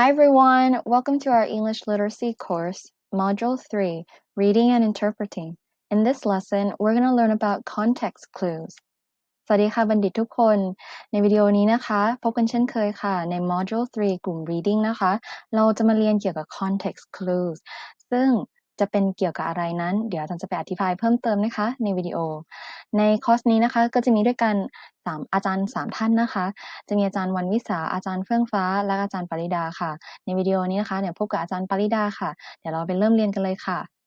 Hi everyone, welcome to our English literacy course, Module 3, Reading and Interpreting. In this lesson, we're going to learn about context clues. สวัสดีค่ะบัณฑิตทุกคน ในวิดีโอนี้นะคะ พบกันเช่นเคยค่ะ ใน Module 3 กลุ่ม Reading นะคะ เราจะมาเรียนเกี่ยวกับ context clues ซึ่ง จะเป็นเกี่ยวกับอะไรนั้น เดี๋ยวอาจารย์จะไปอธิบายเพิ่มเติมนะคะ ในวิดีโอ ในคอร์สนี้นะคะ ก็จะมีด้วยกันสามอาจารย์สามท่านนะคะ จะมีอาจารย์วันวิสาอาจารย์เฟื่องฟ้า และอาจารย์ปริดาค่ะ ในวิดีโอนี้นะคะเดี๋ยวพบกับอาจารย์ปริดาค่ะ เดี๋ยวเราไปเริ่มเรียนกันเลยค่ะ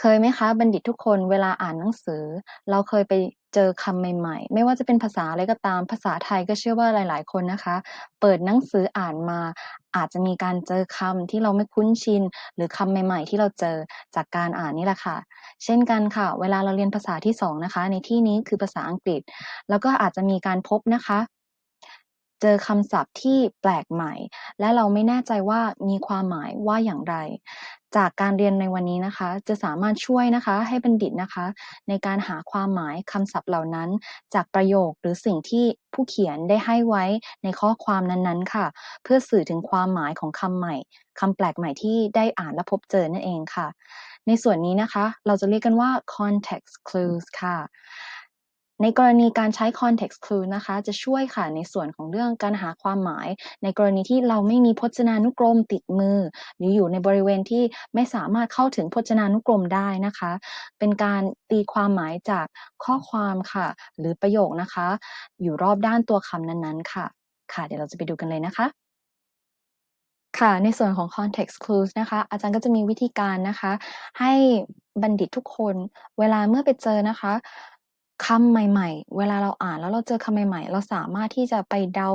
เคยไหมคะ บัณฑิตทุกคนเวลาอ่านหนังสือ เราเคยไปเจอคำใหม่ ๆ ไม่ว่าจะเป็นภาษาอะไรก็ตาม ภาษาไทยก็เชื่อว่าหลาย ๆ คนนะคะ เปิดหนังสืออ่านมา อาจจะมีการเจอคำที่เราไม่คุ้นชิน หรือคำใหม่ ๆ ที่เราเจอจากการอ่านนี่แหละค่ะ เช่นกันค่ะ เวลาเราเรียนภาษาที่สองนะคะ ในที่นี้คือภาษาอังกฤษ แล้วก็อาจจะมีการพบนะคะ เจอคำศัพท์ที่แปลกใหม่ และเราไม่แน่ใจว่ามีความหมายว่าอย่างไร จากการเรียนในวันนี้นะคะ จะสามารถช่วยนะคะให้บัณฑิตนะคะ ในการหาความหมายคำศัพท์เหล่านั้น จากประโยคหรือสิ่งที่ผู้เขียนได้ให้ไว้ในข้อความนั้นๆ ค่ะ เพื่อสื่อถึงความหมายของคำใหม่คำแปลกใหม่ที่ได้อ่านและพบเจอนั่นเองค่ะ ในส่วนนี้นะคะ เราจะเรียกกันว่า context clues ค่ะ ในกรณีการใช้ context clue นะคะ จะช่วยค่ะในส่วนของเรื่องการหาความหมาย ในกรณีที่เราไม่มีพจนานุกรมติดมือ หรืออยู่ในบริเวณที่ไม่สามารถเข้าถึงพจนานุกรมได้นะคะ เป็นการตีความหมายจากข้อความค่ะ หรือประโยคนะคะ อยู่รอบด้านตัวคำนั้นๆ ค่ะ ค่ะ เดี๋ยวเราจะไปดูกันเลยนะคะค่ะ ในส่วนของ context clues นะคะ อาจารย์ก็จะมีวิธีการนะคะ ให้บัณฑิตทุกคนเวลาเมื่อไปเจอนะคะ คำใหม่ ๆ เวลาเราอ่านแล้วเราเจอคำใหม่ ๆ เราสามารถที่จะไปเดา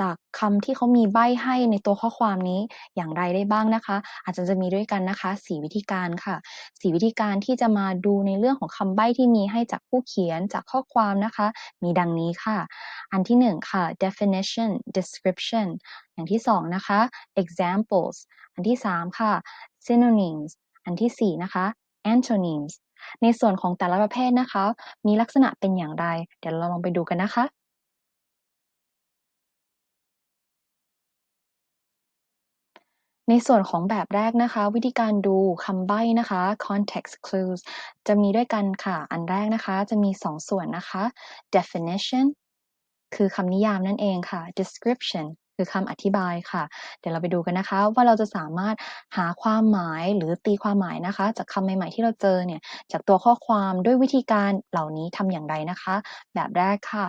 จากคำที่เขามีใบ้ให้ในตัวข้อความนี้อย่างไรได้บ้างนะคะ อาจารย์จะมีด้วยกันนะคะ4วิธีการค่ะ4วิธีการที่จะมาดูในเรื่องของคำใบ้ที่มีให้จากผู้เขียนจากข้อความนะคะ มีดังนี้ค่ะ อันที่1ค่ะ definition description อย่างที่2นะคะ examples อันที่3ค่ะ synonyms อันทีสี่4นะคะ antonyms ในส่วนของแต่ละประเภทนะคะ มีลักษณะเป็นอย่างไร เดี๋ยวเราลองไปดูกันนะคะ ในส่วนของแบบแรกนะคะ วิธีการดูคำใบ้นะคะ context clues จะมีด้วยกันค่ะ อันแรกนะคะ จะมี 2ส่วนนะคะ definition คือคำนิยามนั่นเองค่ะ description คือคำอธิบายค่ะ เดี๋ยวเราไปดูกันนะคะ ว่าเราจะสามารถหาความหมายหรือตีความหมายนะคะ จากคำใหม่ๆที่เราเจอเนี่ยจากตัวข้อความด้วยวิธีการเหล่านี้ทำอย่างไรนะคะ แบบแรกค่ะ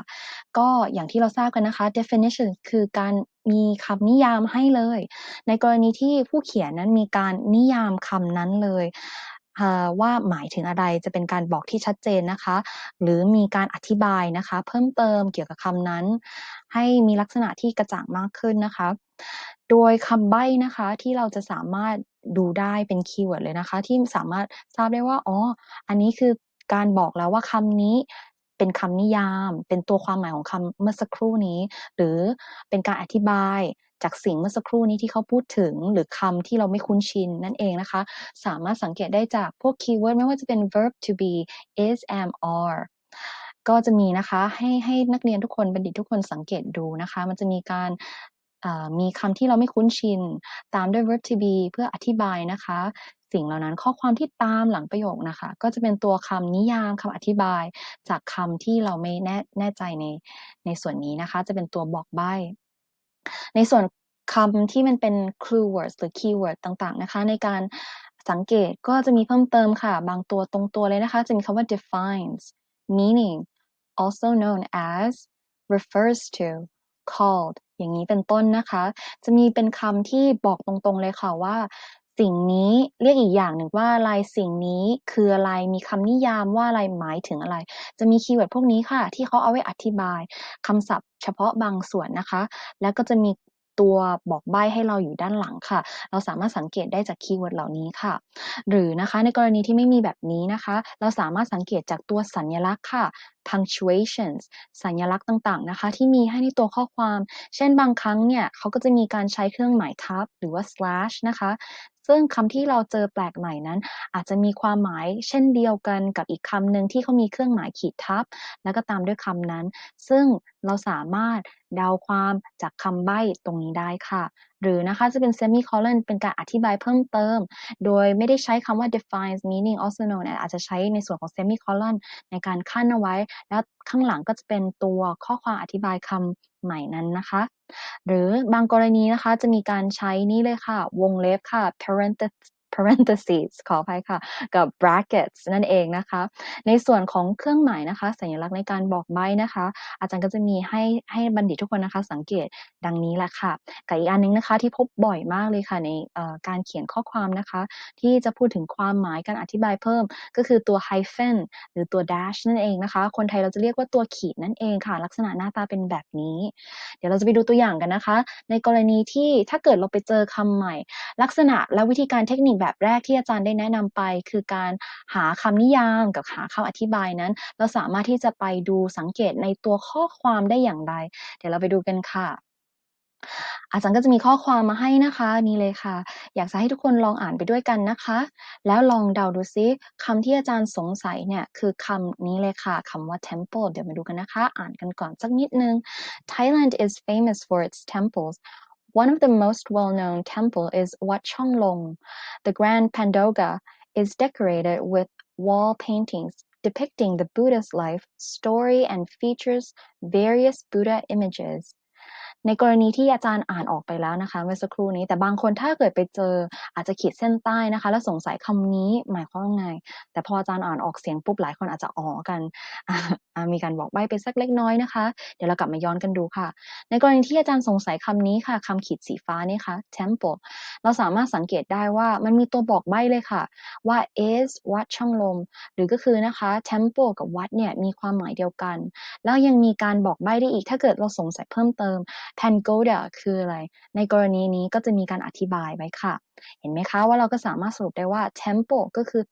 ก็อย่างที่เราทราบกันนะคะ definition คือการมีคำนิยามให้เลย ในกรณีที่ผู้เขียนนั้นมีการนิยามคำนั้นเลย ว่าหมายถึงอะไรจะเป็นการบอกที่ชัดเจนนะคะ หรือมีการอธิบายนะคะ เพิ่มเติมเกี่ยวกับคำนั้น ให้มีลักษณะที่กระจ่างมากขึ้นนะคะ โดยคำใบ้นะคะที่เราจะสามารถดูได้เป็นคีย์เวิร์ดเลยนะคะ ที่สามารถทราบได้ว่าอ๋ออันนี้คือการบอกแล้วว่าคำนี้เป็นคำนิยาม เป็นตัวความหมายของคำเมื่อสักครู่นี้ หรือเป็นการอธิบาย จากสิ่งเมื่อสักครู่นี้ที่เขาพูดถึงหรือคำที่เราไม่คุ้นชินนั่นเองนะคะ สามารถสังเกตได้จากพวกคีย์เวิร์ดไม่ว่าจะเป็น verb to be is am are ก็จะมีนะคะให้ให้นักเรียนทุกคนบัณฑิตทุกคนสังเกตดูนะคะ มันจะมีการมีคำที่เราไม่คุ้นชิน ตามด้วย verb to be เพื่ออธิบายนะคะ สิ่งเหล่านั้นข้อความที่ตามหลังประโยคนะคะ ก็จะเป็นตัวคำนิยามคำอธิบาย จากคำที่เราไม่แน่แน่ใจในในส่วนนี้นะคะ จะเป็นตัวบอกใบ้ ในส่วนคำที่มันเป็น clue words หรือ keyword ต่างๆนะคะ ในการสังเกตก็จะมีเพิ่มเติมค่ะ บางตัวตรงตัวเลยนะคะ จะมีคำว่า defines meaning also known as refers to called อย่างนี้เป็นต้นนะคะ จะมีเป็นคำที่บอกตรงๆเลยค่ะว่า สิ่งนี้เรียกอีกอย่างหนึ่งว่าอะไรสิ่งนี้คืออะไรมีคำนิยามว่าอะไรหมายถึงอะไร จะมีคีย์เวิร์ดพวกนี้ค่ะ ที่เขาเอาไว้อธิบายคำศัพท์ เฉพาะบางส่วนนะคะ แล้วก็จะมีตัวบอกใบ้ให้เราอยู่ด้านหลังค่ะ เราสามารถสังเกตได้จากคีย์เวิร์ดเหล่านี้ค่ะ หรือนะคะในกรณีที่ไม่มีแบบนี้นะคะ เราสามารถสังเกตจากตัวสัญลักษณ์ค่ะ punctuations สัญลักษณ์ต่างๆนะคะ ที่มีให้ในตัวข้อความ เช่นบางครั้งเนี่ยเขาก็จะมีการใช้เครื่องหมายทับหรือว่า slash นะคะ ซึ่งคำที่เราเจอแปลกใหม่นั้น อาจจะมีความหมายเช่นเดียวกันกับอีกคำหนึ่งที่เขามีเครื่องหมายขีดทับ แล้วก็ตามด้วยคำนั้น ซึ่งเราสามารถเดาความจากคำใบ้ตรงนี้ได้ค่ะ หรือนะคะจะเป็น semicolon เป็นการอธิบายเพิ่มเติม โดยไม่ได้ใช้คำว่า defines meaning also known อาจจะใช้ในส่วนของ semicolon ในการขั้นเอาไว้ แล้วข้างหลังก็จะเป็นตัวข้อความอธิบายคำใหม่นั้นนะคะ หรือบางกรณีนะคะจะมีการใช้นี่เลยค่ะ วงเล็บค่ะ parenthesis parentheses ขออภัยค่ะ กับ brackets นั่นเองนะคะ ในส่วนของเครื่องหมายนะคะ สัญลักษณ์ในการบอกใบ้นะคะ อาจารย์ก็จะมีให้ให้บัณฑิตทุกคนนะคะ สังเกตดังนี้แหละค่ะกับอีกอันนึงนะคะที่พบบ่อยมากเลยค่ะในการเขียนข้อความนะคะ ที่จะพูดถึงความหมายการอธิบายเพิ่ม ก็คือตัว hyphen หรือตัว dash นั่นเองนะคะ คนไทยเราจะเรียกว่าตัวขีดนั่นเองค่ะ ลักษณะหน้าตาเป็นแบบนี้ เดี๋ยวเราจะไปดูตัวอย่างกันนะคะ ในกรณีที่ถ้าเกิดเราไปเจอคำใหม่ ลักษณะและวิธีการเทคนิคแบบแรกที่อาจารย์ได้แนะนำไป คือการหาคำนิยามกับหาคำอธิบายนั้น เราสามารถที่จะไปดูสังเกตในตัวข้อความได้อย่างไร เดี๋ยวเราไปดูกันค่ะอาจารย์ก็จะมีข้อความมาให้นะคะนี่เลยค่ะ อยากจะให้ทุกคนลองอ่านไปด้วยกันนะคะ แล้วลองเดาดูซิคำที่อาจารย์สงสัยเนี่ยคือคำนี้เลยค่ะคำว่า temple เดี๋ยวมาดูกันนะคะ อ่านกันก่อนสักนิดนึง Thailand is famous for its temples One of the most well-known temple is Wat Chonglong. The Grand Pandoga is decorated with wall paintings depicting the Buddha's life story and features various Buddha images. ในกรณีที่อาจารย์อ่านออกไปแล้วนะคะเมื่อสักครู่นี้ แต่บางคนถ้าเกิดไปเจออาจจะขีดเส้นใต้นะคะ แล้วสงสัยคำนี้หมายความว่าไง แต่พออาจารย์อ่านออกเสียงปุ๊บหลายคนอาจจะอ๋อกัน มีการบอกใบ้ไปสักเล็กน้อยนะคะ เดี๋ยวเรากลับมาย้อนกันดูค่ะ ในกรณีที่อาจารย์สงสัยคำนี้ค่ะคำขีดสีฟ้านี่ค่ะ temple เราสามารถสังเกตได้ว่ามันมีตัวบอกใบ้เลยค่ะ ว่า is วัดช่องลม หรือก็คือนะคะ temple กับวัดเนี่ยมีความหมายเดียวกัน แล้วยังมีการบอกใบ้ได้อีกถ้าเกิดเราสงสัยเพิ่มเติม Pangoda คืออะไร ในกรณีนี้ก็จะมีการอธิบายไว้ค่ะ เห็นไหมคะว่าเราก็สามารถสรุปได้ว่า temple ก็คือ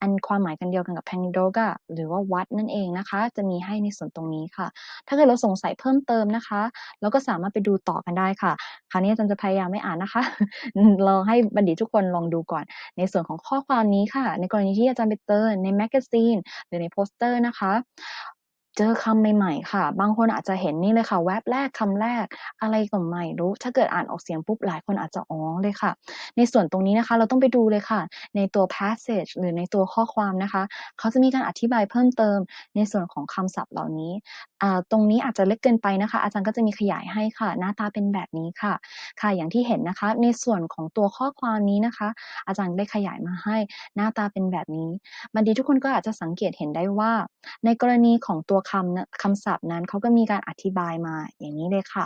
อันความหมายกันเดียวกันกับ Pandoga หรือว่าวัดนั่นเองนะคะ จะมีให้ในส่วนตรงนี้ค่ะ ถ้าเกิดเราสงสัยเพิ่มเติมนะคะเราก็สามารถไปดูต่อกันได้ค่ะ คราวนี้อาจารย์จะพยายามไม่อ่านนะคะเราให้บัณฑิตทุกคนลองดูก่อน ในส่วนของข้อความนี้ค่ะ ในกรณีที่อาจารย์ไปเจอในแมกกาซีนหรือในโปสเตอร์นะคะ เจอคำใหม่ ๆ ค่ะ บางคนอาจจะเห็นนี่เลยค่ะ แวบแรกคำแรก อะไรก็ไม่รู้ ถ้าเกิดอ่านออกเสียงปุ๊บ หลายคนอาจจะอ๋อเลยค่ะ ในส่วนตรงนี้นะคะ เราต้องไปดูเลยค่ะ ในตัว passage หรือในตัวข้อความนะคะ เขาจะมีการอธิบายเพิ่มเติมในส่วนของคำศัพท์เหล่านี้ ตรงนี้อาจจะเล็กเกินไปนะคะ อาจารย์ก็จะมีขยายให้ค่ะ หน้าตาเป็นแบบนี้ค่ะ ค่ะอย่างที่เห็นนะคะ ในส่วนของตัวข้อความนี้นะคะ อาจารย์ได้ขยายมาให้ หน้าตาเป็นแบบนี้บัณฑิตทุกคนก็อาจจะสังเกตเห็นได้ว่า ในกรณีของตัวคำคำศัพท์นั้นเขาก็มีการอธิบายมาอย่างนี้เลยค่ะ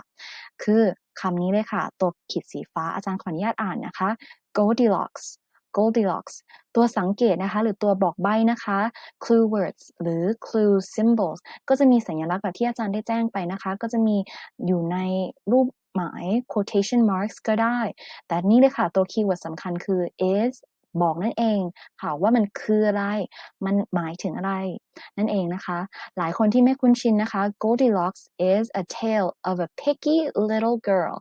คือคำนี้เลยค่ะ ตัวขีดสีฟ้าอาจารย์ขออนุญาตอ่านนะคะ Goldilocks Goldilocks ตัวสังเกตนะคะ หรือตัวบอกใบ้นะคะ clue words หรือ clue symbols ก็จะมีสัญลักษณ์แบบที่อาจารย์ได้แจ้งไปนะคะ ก็จะมีอยู่ในรูปหมาย quotation marks ก็ได้ แต่นี่เลยค่ะ ตัวคีย์เวิร์ดสำคัญคือ is บอกนั่นเองค่ะว่ามันคืออะไร มันหมายถึงอะไร นั่นเองนะคะ หลายคนที่ไม่คุ้นชินนะคะ Goldilocks is a tale of a picky little girl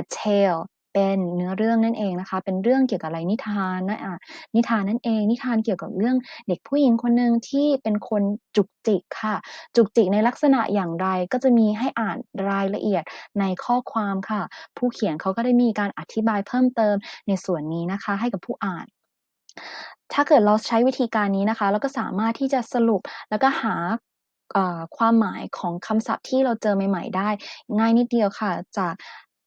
a tale เป็นเนื้อเรื่องนั่นเองนะคะ เป็นเรื่องเกี่ยวกับอะไรนิทานนะอะนิทานนั่นเอง นิทานเกี่ยวกับเรื่องเด็กผู้หญิงคนหนึ่งที่เป็นคนจุกจิกค่ะ จุกจิกในลักษณะอย่างไรก็จะมีให้อ่านรายละเอียดในข้อความค่ะ ผู้เขียนเขาก็ได้มีการอธิบายเพิ่มเติมในส่วนนี้นะคะ ให้กับผู้อ่านถ้าเกิดเราใช้วิธีการนี้นะคะ เราก็สามารถที่จะสรุปแล้วก็หาความหมายของคำศัพท์ที่เราเจอใหม่ ๆ ได้ ง่ายนิดเดียวค่ะ จาก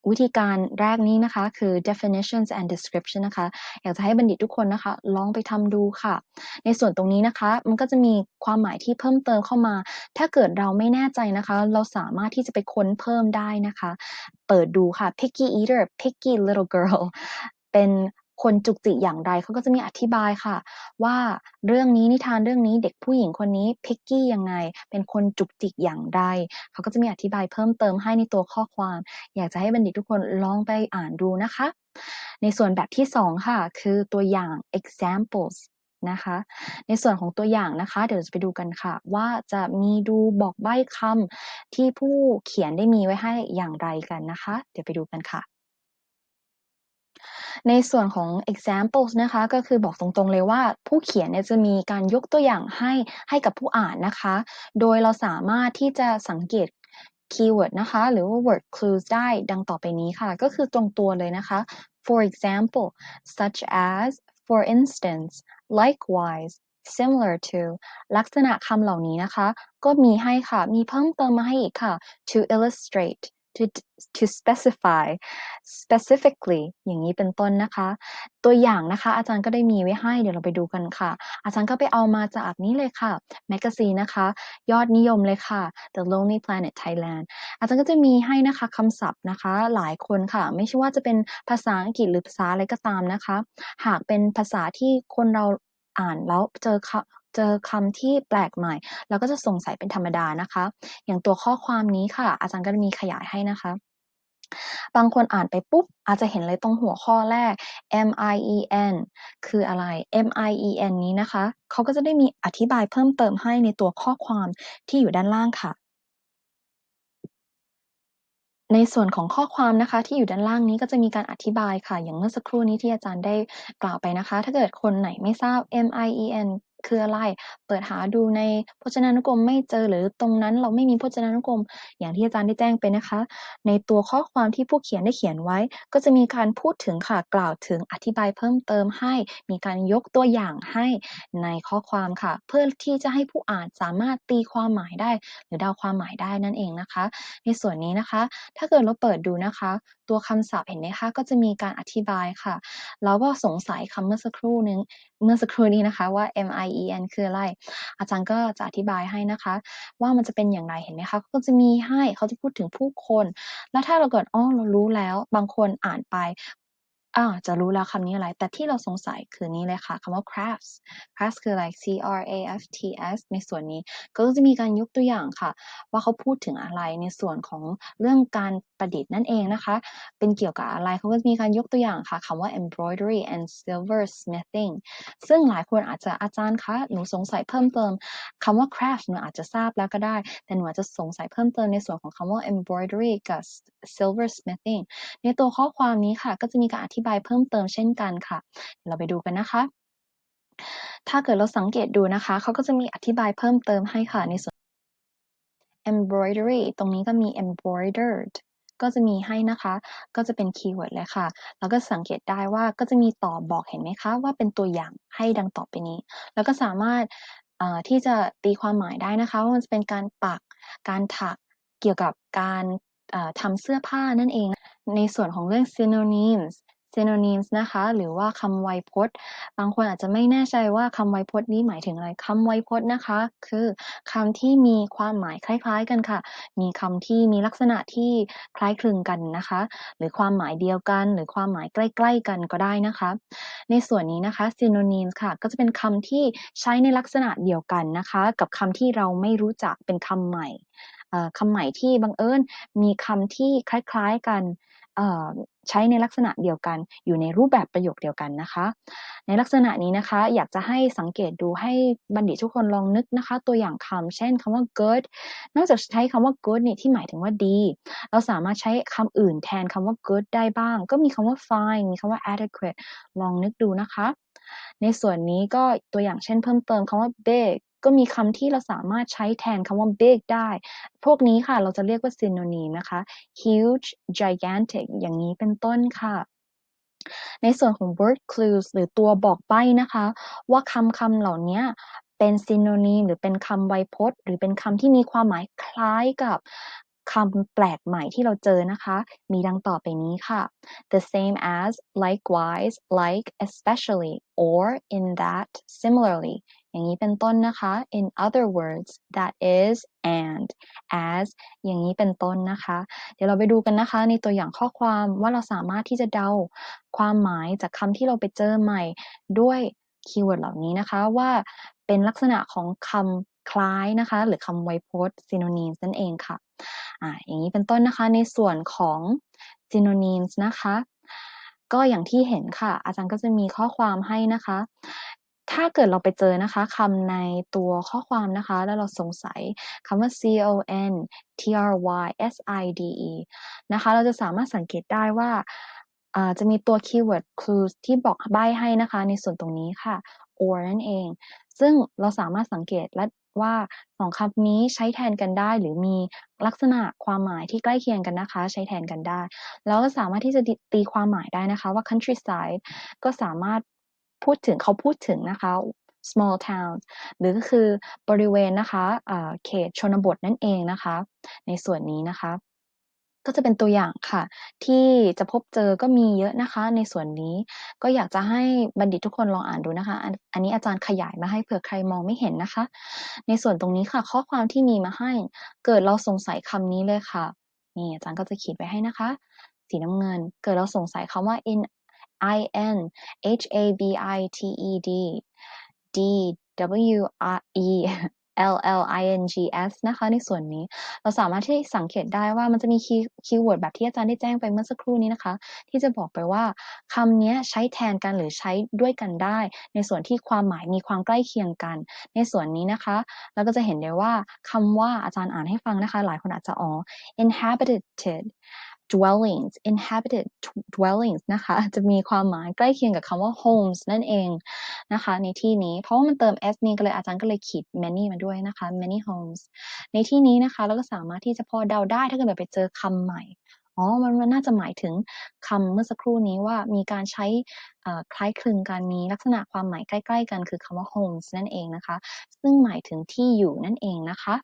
วิธีการแรกนี้นะคะ คือ definitions and description นะคะ อยากจะให้บัณฑิตทุกคนนะคะ ลองไปทำดูค่ะ ในส่วนตรงนี้นะคะ มันก็จะมีความหมายที่เพิ่มเติมเข้ามา ถ้าเกิดเราไม่แน่ใจนะคะ เราสามารถที่จะไปค้นเพิ่มได้นะคะ เปิดดูค่ะ picky eater picky little girl เป็น คนจุกจิกอย่างไรเขาก็จะมีอธิบายค่ะ ว่าเรื่องนี้นิทานเรื่องนี้เด็กผู้หญิงคนนี้พิกกี้ยังไง เป็นคนจุกจิกอย่างไรเขาก็จะมีอธิบายเพิ่มเติมให้ในตัวข้อความ อยากจะให้บัณฑิตทุกคนลองไปอ่านดูนะคะ ในส่วนแบบที่สองค่ะ คือตัวอย่าง examples นะคะ ในส่วนของตัวอย่างนะคะ เดี๋ยวจะไปดูกันค่ะ ว่าจะมีดูบอกใบ้คำที่ผู้เขียนได้มีไว้ให้อย่างไรกันนะคะ เดี๋ยวไปดูกันค่ะ ในส่วนของ examples นะคะก็คือบอกตรงๆเลยว่าผู้เขียนเนี่ยจะมีการยกตัวอย่างให้ให้กับผู้อ่านนะคะ โดยเราสามารถที่จะสังเกต keyword นะคะ หรือว่า word clues ได้ดังต่อไปนี้ค่ะ ก็คือตรงตัวเลยนะคะ for example such as for instance likewise similar to ลักษณะคำเหล่านี้นะคะ ก็มีให้ค่ะ มีเพิ่มเติมมาให้อีกค่ะ to illustrate to to specify specifically อย่างนี้เป็นต้นนะคะ ตัวอย่างนะคะ อาจารย์ก็ได้มีไว้ให้เดี๋ยวเราไปดูกันค่ะ อาจารย์ก็ไปเอามาจากนี้เลยค่ะแมกกาซีนนะคะ ยอดนิยมเลยค่ะ The Lonely Planet Thailand อาจารย์ก็จะมีให้นะคะคำศัพท์นะคะหลายคนค่ะ ไม่ใช่ว่าจะเป็นภาษาอังกฤษหรือภาษาอะไรก็ตามนะคะ หากเป็นภาษาที่คนเราอ่านแล้วเจอค เจอคำที่แปลกใหม่ เราก็จะสงสัยเป็นธรรมดานะคะ อย่างตัวข้อความนี้ค่ะ อาจารย์ก็จะมีขยายให้นะคะบางคนอ่านไปปุ๊บ อาจจะเห็นเลยตรงหัวข้อแรก M I E N คืออะไร M I E N นี้นะคะ เขาก็จะได้มีอธิบายเพิ่มเติมให้ในตัวข้อความที่อยู่ด้านล่างค่ะ ในส่วนของข้อความนะคะที่อยู่ด้านล่างนี้ก็จะมีการอธิบายค่ะ อย่างเมื่อสักครู่นี้ที่อาจารย์ได้กล่าวไปนะคะ ถ้าเกิดคนไหนไม่ทราบ M I E N คืออะไร เปิดหาดูในพจนานุกรมไม่เจอหรือตรงนั้นเราไม่มีพจนานุกรม อย่างที่อาจารย์ได้แจ้งไปนะคะ ในตัวข้อความที่ผู้เขียนได้เขียนไว้ ก็จะมีการพูดถึงค่ะกล่าวถึงอธิบายเพิ่มเติมให้ มีการยกตัวอย่างให้ในข้อความค่ะ เพื่อที่จะให้ผู้อ่านสามารถตีความหมายได้ หรือเดาความหมายได้นั่นเองนะคะ ในส่วนนี้นะคะ ถ้าเกิดเราเปิดดูนะคะ ตัวคำศัพท์เห็นไหมคะก็จะมีการอธิบายค่ะ แล้วก็สงสัยคำเมื่อสักครู่นึงเมื่อสักครู่นี้นะคะว่า M I E N คืออะไร อาจารย์ก็จะอธิบายให้นะคะ ว่ามันจะเป็นอย่างไรเห็นไหมคะก็จะมีให้เขาจะพูดถึงผู้คน แล้วถ้าเราเกิดอ๋อเรารู้แล้ว บางคนอ่านไป อ่าจะรู้แล้วคำนี้อะไร แต่ที่เราสงสัยคือนี้เลยค่ะคำว่า crafts crafts คืออะไร C R A F T S ในส่วนนี้ก็จะมีการยกตัวอย่างค่ะ ว่าเขาพูดถึงอะไรในส่วนของเรื่องการประดิษฐ์นั่นเองนะคะ เป็นเกี่ยวกับอะไรเขาก็จะมีการยกตัวอย่างค่ะคำว่า embroidery and silver smithing ซึ่งหลายคนอาจจะอาจารย์คะหนูสงสัยเพิ่มเติมคำว่า craft หนูอาจจะทราบแล้วก็ได้ แต่หนูอาจจะสงสัยเพิ่มเติมในส่วนของคำว่า embroidery กับ silver smithing ในตัวข้อความนี้ค่ะก็จะมีการอธิบายเพิ่มเติมเช่นกันค่ะเดี๋ยวเราไปดูกันนะคะ ถ้าเกิดเราสังเกตดูนะคะ เขาก็จะมีอธิบายเพิ่มเติมให้ค่ะในส่วน embroidery ตรงนี้ก็มี embroidered ก็จะมีให้นะคะ ก็จะเป็นคีย์เวิร์ดเลยค่ะ แล้วก็สังเกตได้ว่าก็จะมีต่อบอกเห็นไหมคะ ว่าเป็นตัวอย่างให้ดังต่อไปนี้ แล้วก็สามารถที่จะตีความหมายได้นะคะว่ามันจะเป็นการปัก การถัก เกี่ยวกับการทำเสื้อผ้านั่นเอง ในส่วนของเรื่อง synonyms synonyms นะคะ หรือว่าคำไวยพจน์ บางคนอาจจะไม่แน่ใจว่าคำไวยพจน์นี้หมายถึงอะไรคำไวยพจน์นะคะ คือคำที่มีความหมายคล้าย ๆ กันค่ะ มีคำที่มีลักษณะที่คล้ายคลึงกันนะคะ หรือความหมายเดียวกัน หรือความหมายใกล้ ๆ กันก็ได้นะคะ ในส่วนนี้นะคะ synonyms ค่ะ ก็จะเป็นคำที่ใช้ในลักษณะเดียวกันนะคะ กับคำที่เราไม่รู้จักเป็นคำใหม่คำใหม่ที่บังเอิญมีคำที่คล้าย ๆกัน ใช้ในลักษณะเดียวกัน อยู่ในรูปแบบประโยคเดียวกันนะคะ ในลักษณะนี้นะคะ อยากจะให้สังเกตดูให้บัณฑิตทุกคนลองนึกนะคะ ตัวอย่างคำเช่นคำว่า good นอกจากใช้คำว่า good นี่ที่หมายถึงว่าดี เราสามารถใช้คำอื่นแทนคำว่า good ได้บ้าง ก็มีคำว่า fine มีคำว่า adequate ลองนึกดูนะคะ ในส่วนนี้ก็ตัวอย่างเช่นเพิ่มเติมคำว่า big ก็มีคำที่เราสามารถใช้แทนคำว่า big ได้ พวกนี้ค่ะเราจะเรียกว่า synonym นะคะ huge gigantic อย่างนี้เป็นต้นค่ะในส่วนของ word clues หรือตัวบอกใบ้นะคะ ว่าคำคำเหล่านี้เป็น synonym หรือเป็นคำไวยพจน์ หรือเป็นคำที่มีความหมายคล้ายกับคำแปลกใหม่ที่เราเจอนะคะ มีดังต่อไปนี้ค่ะ the same as likewise like especially or in that similarly อย่างนี้เป็นต้นนะคะ in other words that is and as อย่างนี้เป็นต้นนะคะ เดี๋ยวเราไปดูกันนะคะ ในตัวอย่างข้อความว่าเราสามารถที่จะเดาความหมายจากคำที่เราไปเจอใหม่ด้วยคีย์เวิร์ดเหล่านี้นะคะว่าเป็นลักษณะของคำคล้ายนะคะ หรือคำไวยพจน์ synonyms นั่นเองค่ะอ่าอย่างนี้เป็นต้นนะคะในส่วนของ synonyms นะคะก็อย่างที่เห็นค่ะ อาจารย์ก็จะมีข้อความให้นะคะ ถ้าเกิดเราไปเจอนะคะคำในตัวข้อความนะคะ แล้วเราสงสัยคำว่า c o n t r y s i d e นะคะ เราจะสามารถสังเกตได้ว่าจะมีตัวคีย์เวิร์ด clues ที่บอกใบ้ให้นะคะ ในส่วนตรงนี้ค่ะ or นั่นเอง ซึ่งเราสามารถสังเกตและว่าสองคำนี้ใช้แทนกันได้ หรือมีลักษณะความหมายที่ใกล้เคียงกันนะคะ ใช้แทนกันได้ แล้วก็สามารถที่จะตีความหมายได้นะคะว่า countryside ก็สามารถ พูดถึงเขาพูดถึงนะคะ small towns หรือก็คือบริเวณนะคะเขตชนบทนั่นเองนะคะ ในส่วนนี้นะคะ ก็จะเป็นตัวอย่างค่ะ ที่จะพบเจอก็มีเยอะนะคะ ในส่วนนี้ก็อยากจะให้บัณฑิตทุกคนลองอ่านดูนะคะ อันนี้อาจารย์ขยายมาให้เผื่อใครมองไม่เห็นนะคะ ในส่วนตรงนี้ค่ะ ข้อความที่มีมาให้ เกิดเราสงสัยคำนี้เลยค่ะนี่อาจารย์ก็จะขีดไว้ให้นะคะ สีน้ำเงิน เกิดเราสงสัยคำว่า in i n h a b i t e d D W R E L L I N G S นะคะ ในส่วนนี้เราสามารถที่สังเกตได้ว่ามันจะมีคีย์เวิร์ดแบบที่อาจารย์ได้แจ้งไปเมื่อสักครู่นี้นะคะ ที่จะบอกไปว่าคำนี้ใช้แทนกันหรือใช้ด้วยกันได้ ในส่วนที่ความหมายมีความใกล้เคียงกัน ในส่วนนี้นะคะเราก็จะเห็นได้ว่าคำว่าอาจารย์อ่านให้ฟังนะคะ หลายคนอาจจะอ๋อ inhabited dwellings inhabited dwellings นะคะจะมีความหมายใกล้เคียงกับคำว่า homes นั่นเองนะคะในที่นี้เพราะว่ามันเติม s นี่ก็เลยอาจารย์ก็เลยขีด many มาด้วยนะคะ many homes ในที่นี้นะคะเราก็สามารถที่จะพอเดาได้ถ้าเกิดแบบไปเจอคำใหม่อ๋อ มันน่าจะหมายถึงคำเมื่อสักครู่นี้ว่ามีการใช้คล้ายคลึงกันมีลักษณะความหมายใกล้ ๆ กันคือคำว่า homes นั่นเองนะคะ ซึ่งหมายถึงที่อยู่นั่นเองนะคะ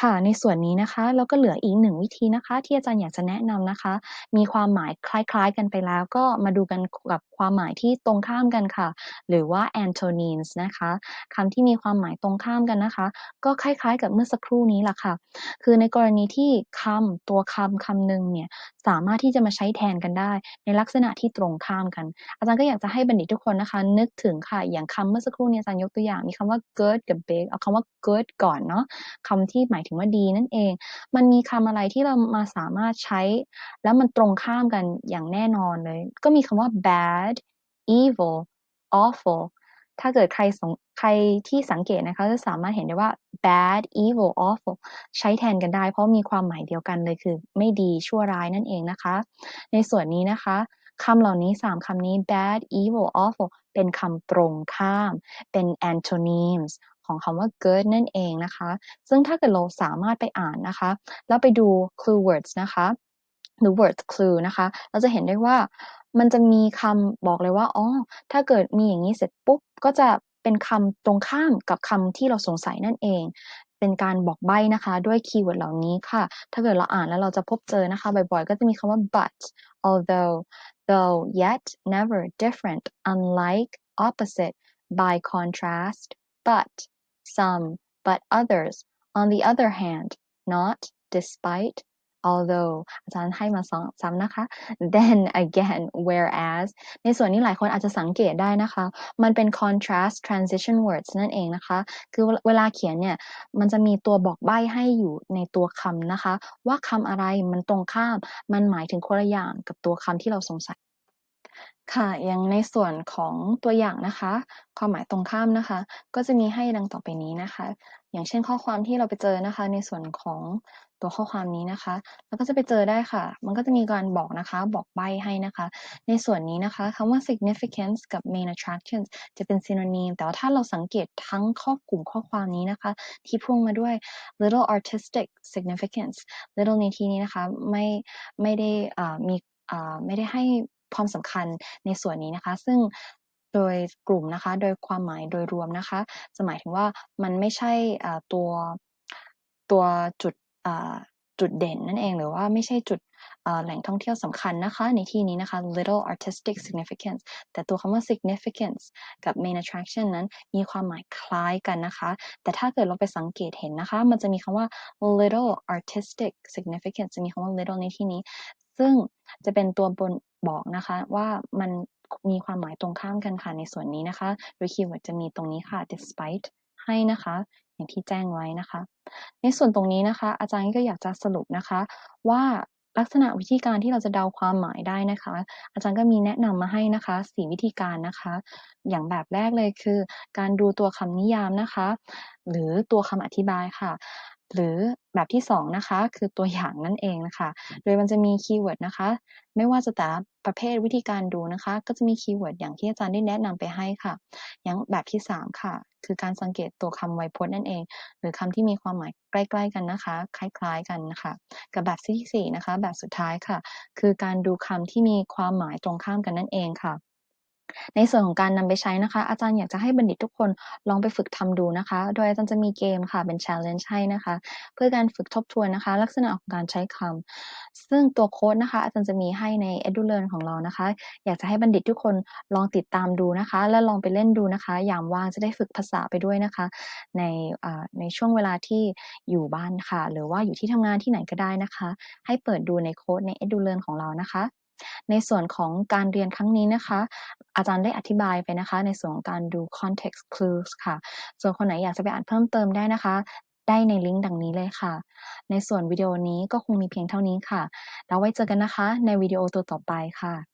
ค่ะ ในส่วนนี้นะคะ แล้วก็เหลืออีกหนึ่งวิธีนะคะ ที่อาจารย์อยากจะแนะนำนะคะ มีความหมายคล้าย ๆ กันไปแล้ว ก็มาดูกันกับความหมายที่ตรงข้ามกันค่ะ หรือว่า antonyms นะคะคำที่มีความหมายตรงข้ามกันนะคะ ก็คล้ายๆ กับเมื่อสักครู่นี้แหละค่ะ คือในกรณีที่คำตัวคำคำหนึ่งเนี่ยสามารถที่จะมาใช้แทนกันได้ ในลักษณะที่ตรงข้ามกัน อาจารย์ก็อยากจะให้บัณฑิตทุกคนนะคะ นึกถึงค่ะ อย่างคำเมื่อสักครู่นี้อาจารย์ยกตัวอย่างมีคำว่า good กับ big เอาคำว่า good ก่อนเนาะคำที่หมายถึงว่าดีนั่นเอง มันมีคำอะไรที่เรามาสามารถใช้ แล้วมันตรงข้ามกันอย่างแน่นอนเลย ก็มีคำว่า bad evil awful ถ้าเกิดใครสงใครที่สังเกตนะคะจะสามารถเห็นได้ว่า bad evil awful ใช้แทนกันได้ เพราะมีความหมายเดียวกันเลยคือไม่ดีชั่วร้ายนั่นเองนะคะ ในส่วนนี้นะคะคำเหล่านี้สามคำนี้ bad evil awful เป็นคำตรงข้าม เป็น antonyms ของคำว่า good นั่นเองนะคะ ซึ่งถ้าเกิดเราสามารถไปอ่านนะคะ แล้วไปดู clue words นะคะหรือ word clue นะคะ เราจะเห็นได้ว่ามันจะมีคำบอกเลยว่า อ๋อ ถ้าเกิดมีอย่างนี้เสร็จปุ๊บ ก็จะเป็นคำตรงข้ามกับคำที่เราสงสัยนั่นเอง เป็นการบอกใบ้นะคะ ด้วยคีย์เวิร์ดเหล่านี้ค่ะ ถ้าเกิดเราอ่านแล้วเราจะพบเจอนะคะ บ่อยๆ ก็จะมีคำว่า but although though yet never different unlike opposite by contrast but some but others on the other hand not despite although อาจารย์ให้มาสองซ้ำนะคะ then again whereas ในส่วนนี้หลายคนอาจจะสังเกตได้นะคะ มันเป็น contrast transition words นั่นเองนะคะ คือเวลาเขียนเนี่ย มันจะมีตัวบอกใบ้ให้อยู่ในตัวคำนะคะ ว่าคำอะไรมันตรงข้าม มันหมายถึงคนละอย่างกับตัวคำที่เราสงสัย ค่ะ อย่างในส่วนของตัวอย่างนะคะ ความหมายตรงข้ามนะคะ ก็จะมีให้ดังต่อไปนี้นะคะ อย่างเช่นข้อความที่เราไปเจอนะคะ ในส่วนของตัวข้อความนี้นะคะแล้วก็จะไปเจอได้ค่ะ มันก็จะมีการบอกนะคะ บอกใบให้นะคะ ในส่วนนี้นะคะคำว่า significance กับ main attractions จะเป็น synonym แต่ว่าถ้าเราสังเกตทั้งข้อกลุ่มข้อความนี้นะคะ ที่พ่วงมาด้วย little artistic significance little ในที่นี้นะคะ ไม่ไม่ได้มีไม่ได้ให้ ความสำคัญในส่วนนี้นะคะ ซึ่งโดยกลุ่มนะคะ โดยความหมายโดยรวมนะคะ จะหมายถึงว่ามันไม่ใช่ตัวตัวจุดจุดเด่นนั่นเองหรือว่าไม่ใช่จุดแหล่งท่องเที่ยวสำคัญนะคะ ในที่นี้นะคะ little artistic significance แต่ตัวคำว่า significance กับ main attraction นั้นมีความหมายคล้ายกันนะคะ แต่ถ้าเกิดเราไปสังเกตเห็นนะคะ มันจะมีคำว่า little artistic significance จะมีคำว่า little ในที่นี้ ซึ่งจะเป็นตัวบน บอกนะคะว่ามันมีความหมายตรงข้ามกันค่ะในส่วนนี้นะคะโดยคีย์เวิร์ดจะมีตรงนี้ค่ะ despite ให้นะคะ อย่างที่แจ้งไว้นะคะ ในส่วนตรงนี้นะคะ อาจารย์ก็อยากจะสรุปนะคะ ว่าลักษณะวิธีการที่เราจะเดาความหมายได้นะคะ อาจารย์ก็มีแนะนำมาให้นะคะสี่วิธีการนะคะ อย่างแบบแรกเลยคือ การดูตัวคำนิยามนะคะ หรือตัวคำอธิบายค่ะ หรือแบบที่2นะคะคือตัวอย่างนั่นเองนะคะ โดยมันจะมีคีย์เวิร์ดนะคะ ไม่ว่าจะแต่ละประเภทวิธีการดูนะคะ ก็จะมีคีย์เวิร์ดอย่างที่อาจารย์ได้แนะนำไปให้ค่ะ อย่างแบบที่ 3 ค่ะ คือการสังเกตตัวคำไวยพจน์นั่นเอง หรือคำที่มีความหมายใกล้ๆกันนะคะ คล้าย ๆกันนะคะกับแบบที่4นะคะ แบบสุดท้ายค่ะ คือการดูคำที่มีความหมายตรงข้ามกันนั่นเองค่ะ ในส่วนของการนำไปใช้นะคะ อาจารย์อยากจะให้บัณฑิตทุกคนลองไปฝึกทำดูนะคะ โดยอาจารย์จะมีเกมค่ะเป็น challenge ให้นะคะ เพื่อการฝึกทบทวนนะคะ ลักษณะของการใช้คำซึ่งตัวโค้ดนะคะ อาจารย์จะมีให้ใน EduLearn ของเรานะคะ อยากจะให้บัณฑิตทุกคนลองติดตามดูนะคะ และลองไปเล่นดูนะคะยามว่างจะได้ฝึกภาษาไปด้วยนะคะ ในในช่วงเวลาที่อยู่บ้านค่ะ หรือว่าอยู่ที่ทำงานที่ไหนก็ได้นะคะ ให้เปิดดูในโค้ดใน EduLearn ของเรานะคะ ในส่วนของการเรียนครั้งนี้นะคะ อาจารย์ได้อธิบายไปนะคะ ในส่วนของการดู context clues ค่ะ ส่วนคนไหนอยากจะไปอ่านเพิ่มเติมได้นะคะ ได้ในลิงก์ดังนี้เลยค่ะ ในส่วนวิดีโอนี้ก็คงมีเพียงเท่านี้ค่ะ แล้วไว้เจอกันนะคะ ในวิดีโอตัวต่อไปค่ะ